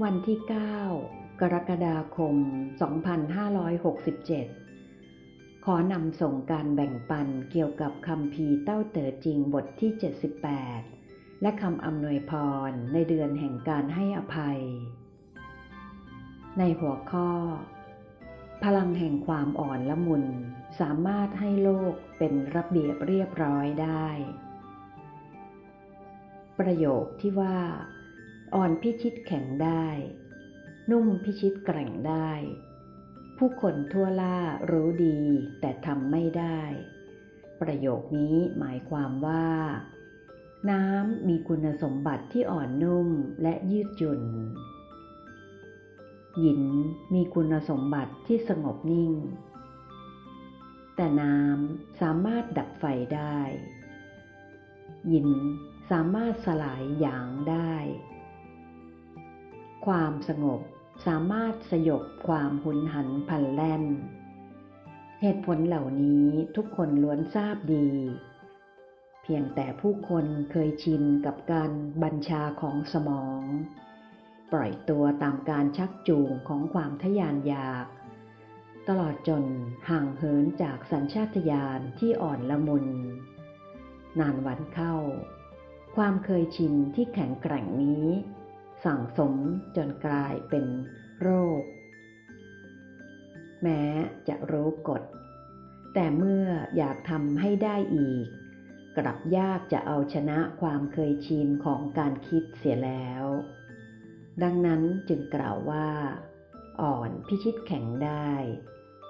วันที่ 9 กรกฎาคม 2567 ขอนำส่งการแบ่งปันเกี่ยวกับคำพีเต้าเต๋อจริงบทที่ 78 และคำอำนวยพรในเดือนแห่งการให้อภัย ในหัวข้อ พลังแห่งความอ่อนละมุนสามารถให้โลกเป็นระเบียบเรียบร้อยได้ ประโยคที่ว่า อ่อนพิชิตแข็งได้ นุ่มพิชิตแกร่งได้ ผู้คนทั่วล่ารู้ดีแต่ทำไม่ได้ ประโยคนี้หมายความว่า น้ำมีคุณสมบัติที่อ่อนนุ่มและยืดหยุ่น หยินมีคุณสมบัติที่สงบนิ่ง แต่น้ำสามารถดับไฟได้ หยินสามารถสลายหยางได้ ความสงบสามารถสยบความหุนหันพลันแล่น เหตุผลเหล่านี้ทุกคนล้วนทราบดี เพียงแต่ผู้คนเคยชินกับการบัญชาของสมอง ปล่อยตัวตามการชักจูงของความทะยานอยาก ตลอดจนห่างเหินจากสัญชาตญาณที่อ่อนละมุน นานวันเข้า ความเคยชินที่แข็งแกร่งนี้ สั่งสมจนกลายเป็นโรค แม้จะรู้กฎ แต่เมื่ออยากทำให้ได้อีก กลับยากจะเอาชนะความเคยชินของการคิดเสียแล้ว ดังนั้นจึงกล่าวว่า อ่อนพิชิตแข็งได้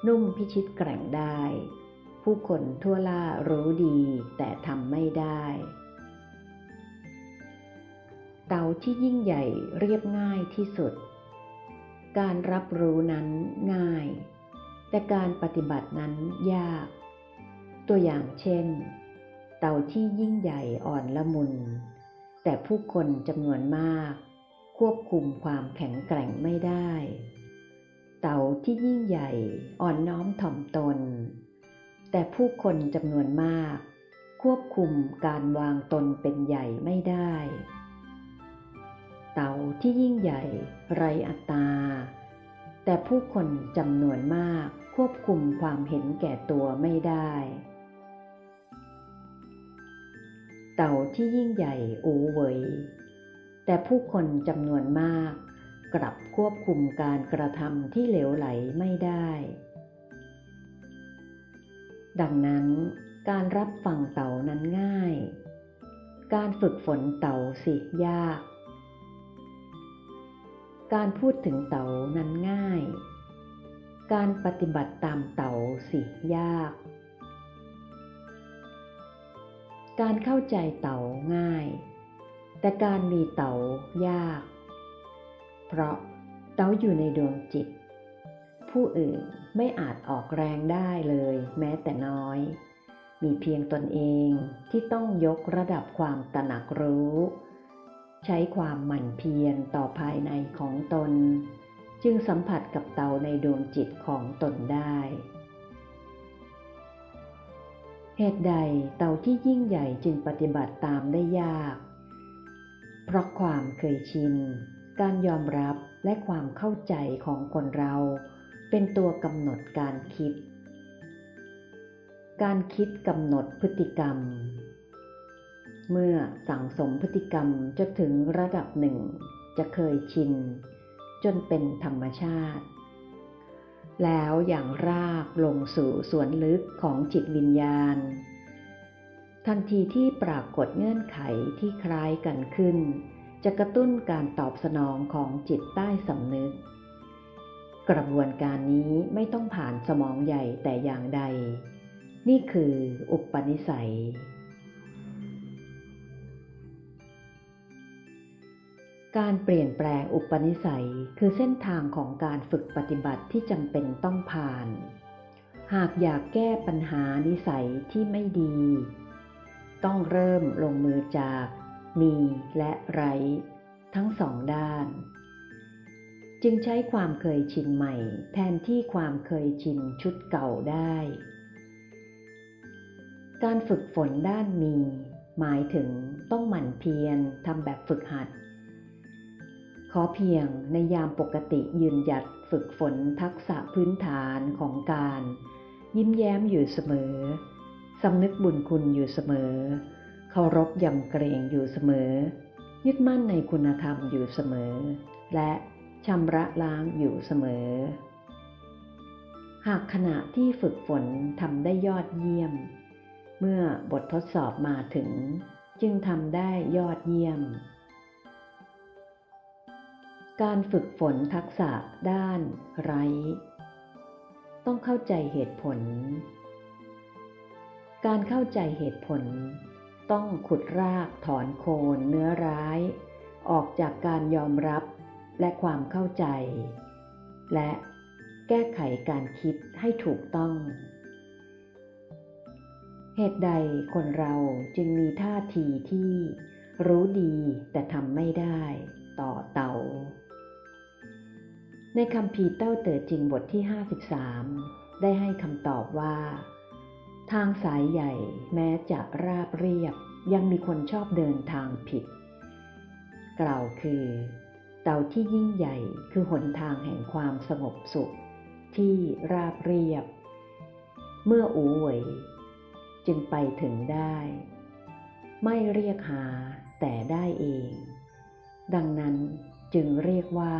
นุ่มพิชิตแกร่งได้ ผู้คนทั่วล่ารู้ดีแต่ทำไม่ได้ เตาที่ยิ่งใหญ่เรียบง่ายที่สุด การรับรู้นั้นง่าย แต่การปฏิบัตินั้นยาก ตัวอย่างเช่น เตาที่ยิ่งใหญ่อ่อนละมุน แต่ผู้คนจำนวนมาก ควบคุมความแข็งแกร่งไม่ได้ เตาที่ยิ่งใหญ่อ่อนน้อมถ่อมตน แต่ผู้คนจำนวนมาก ควบคุมการวางตนเป็นใหญ่ไม่ได้ ที่ยิ่งใหญ่ไรอัตตา แต่ผู้คนจำนวนมากควบคุมความเห็นแก่ตัวไม่ได้ เต่าที่ยิ่งใหญ่อูเวยแต่ผู้คนจำนวนมาก กลับควบคุมการกระทำที่เหลวไหลไม่ได้ ดังนั้นการรับฟังเต่านั้นง่าย การฝึกฝนเต่าสิยาก การพูดถึงเต่านั้นง่าย การปฏิบัติตามเต่าสิยาก การเข้าใจเต่าง่าย แต่การมีเต่ายาก เพราะเต่าอยู่ในดวงจิต ผู้อื่นไม่อาจออกแรงได้เลยแม้แต่น้อย มีเพียงตนเองที่ต้องยกระดับความตระหนักรู้ ใช้ความหมั่นเพียรต่อภายในของตน จึงสัมผัสกับเตาในดวงจิตของตนได้ เหตุใดเตาที่ยิ่งใหญ่จึงปฏิบัติตามได้ยาก เพราะความเคยชิน การยอมรับและความเข้าใจของคนเราเป็นตัวกำหนดการคิด การคิดกำหนดพฤติกรรม เมื่อสั่งสมพฤติกรรมจะถึงระดับหนึ่ง จะเคยชิน จนเป็นธรรมชาติ แล้วอย่างรากลงสู่ส่วนลึกของจิตวิญญาณ ทันทีที่ปรากฏเงื่อนไขที่คล้ายกันขึ้น จะกระตุ้นการตอบสนองของจิตใต้สำนึก กระบวนการนี้ไม่ต้องผ่านสมองใหญ่แต่อย่างใด นี่คืออุปนิสัย การเปลี่ยนแปลงอุปนิสัยคือเส้นทางของการฝึกปฏิบัติที่จำเป็นต้องผ่าน หากอยากแก้ปัญหานิสัยที่ไม่ดี ต้องเริ่มลงมือจาก มีและไร้ ทั้งสองด้าน จึงใช้ความเคยชินใหม่ แทนที่ความเคยชินชุดเก่าได้ การฝึกฝนด้านมี หมายถึงต้องหมั่นเพียรทำแบบฝึกหัด ขอเพียงในยามปกติยืนหยัดฝึกฝนทักษะพื้นฐานของการ ยิ้มแย้มอยู่เสมอ สำนึกบุญคุณอยู่เสมอ เคารพยำเกรงอยู่เสมอ ยึดมั่นในคุณธรรมอยู่เสมอ และชำระล้างอยู่เสมอ หากขณะที่ฝึกฝนทำได้ยอดเยี่ยม เมื่อบททดสอบมาถึง จึงทำได้ยอดเยี่ยม การฝึกฝนทักษะด้านไร้ต้องเข้าใจเหตุผล การเข้าใจเหตุผล ต้องขุดรากถอนโคนเนื้อร้าย ออกจากการยอมรับและความเข้าใจ และแก้ไขการคิดให้ถูกต้อง เหตุใดคนเราจึงมีท่าทีที่รู้ดีแต่ทำไม่ได้ต่อเตา ในคำพีเต้าเต๋อจริงบทที่ 53 ได้ให้คำตอบว่า ทางสายใหญ่แม้จะราบเรียบยังมีคนชอบเดินทางผิด กล่าวคือ เตาที่ยิ่งใหญ่คือหนทางแห่งความสงบสุข ที่ราบเรียบ เมื่ออูเหวยจึงไปถึงได้ ไม่เรียกหาแต่ได้เอง ดังนั้นจึงเรียกว่า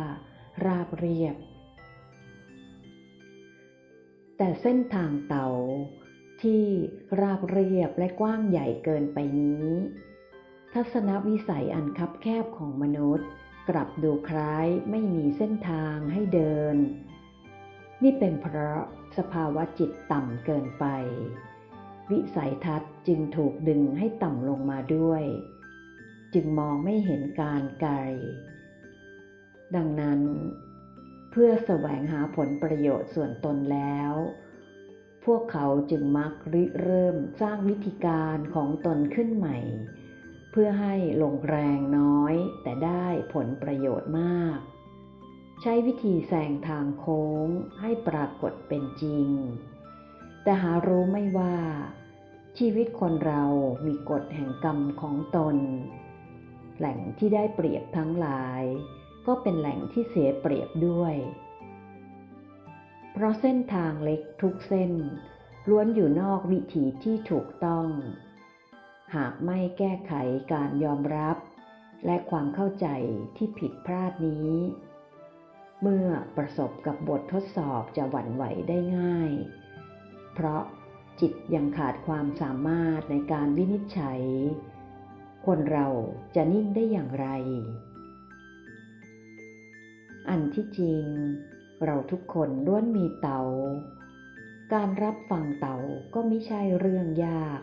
ราบเรียบ แต่เส้นทางเตาที่ราบเรียบและกว้างใหญ่เกินไปนี้ ทัศนวิสัยอันคับแคบของมนุษย์ กลับดูคล้ายไม่มีเส้นทางให้เดิน นี่เป็นเพราะสภาวะจิตต่ำเกินไป วิสัยทัศน์จึงถูกดึงให้ต่ำลงมาด้วย จึงมองไม่เห็นการไกล ดังนั้น เพื่อแสวงหาผลประโยชน์ส่วนตนแล้ว พวกเขาจึงมักริเริ่มสร้างวิธีการของตนขึ้นใหม่ เพื่อให้ลงแรงน้อยแต่ได้ผลประโยชน์มาก ใช้วิธีแซงทางโค้งให้ปรากฏเป็นจริง แต่หารู้ไม่ว่าชีวิตคนเรามีกฎแห่งกรรมของตน แหล่งที่ได้เปรียบทั้งหลาย ก็เป็นแหล่งที่เสียเปรียบด้วย เพราะเส้นทางเล็กทุกเส้น ล้วนอยู่นอกวิถีที่ถูกต้อง หากไม่แก้ไขการยอมรับ และความเข้าใจที่ผิดพลาดนี้ เมื่อประสบกับบททดสอบจะหวั่นไหวได้ง่าย เพราะจิตยังขาดความสามารถในการวินิจฉัย คนเราจะนิ่งได้อย่างไร อันที่จริง เราทุกคนล้วนมีเตา การรับฟังเตาก็ไม่ใช่เรื่องยาก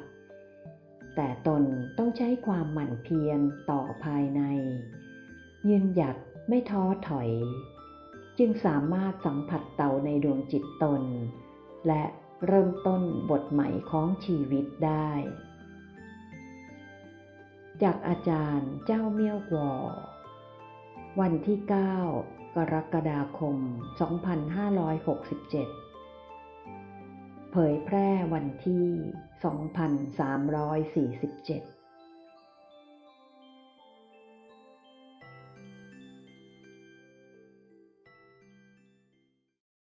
แต่ตนต้องใช้ความหมั่นเพียรต่อภายใน ยืนหยัดไม่ท้อถอย จึงสามารถสัมผัสเตาในดวงจิตตน และเริ่มต้นบทใหม่ของชีวิตได้ จากอาจารย์เจ้าเมี่ยวกวอวันที่ 9 กรกฎาคม 2567 เผยแพร่วันที่ 2347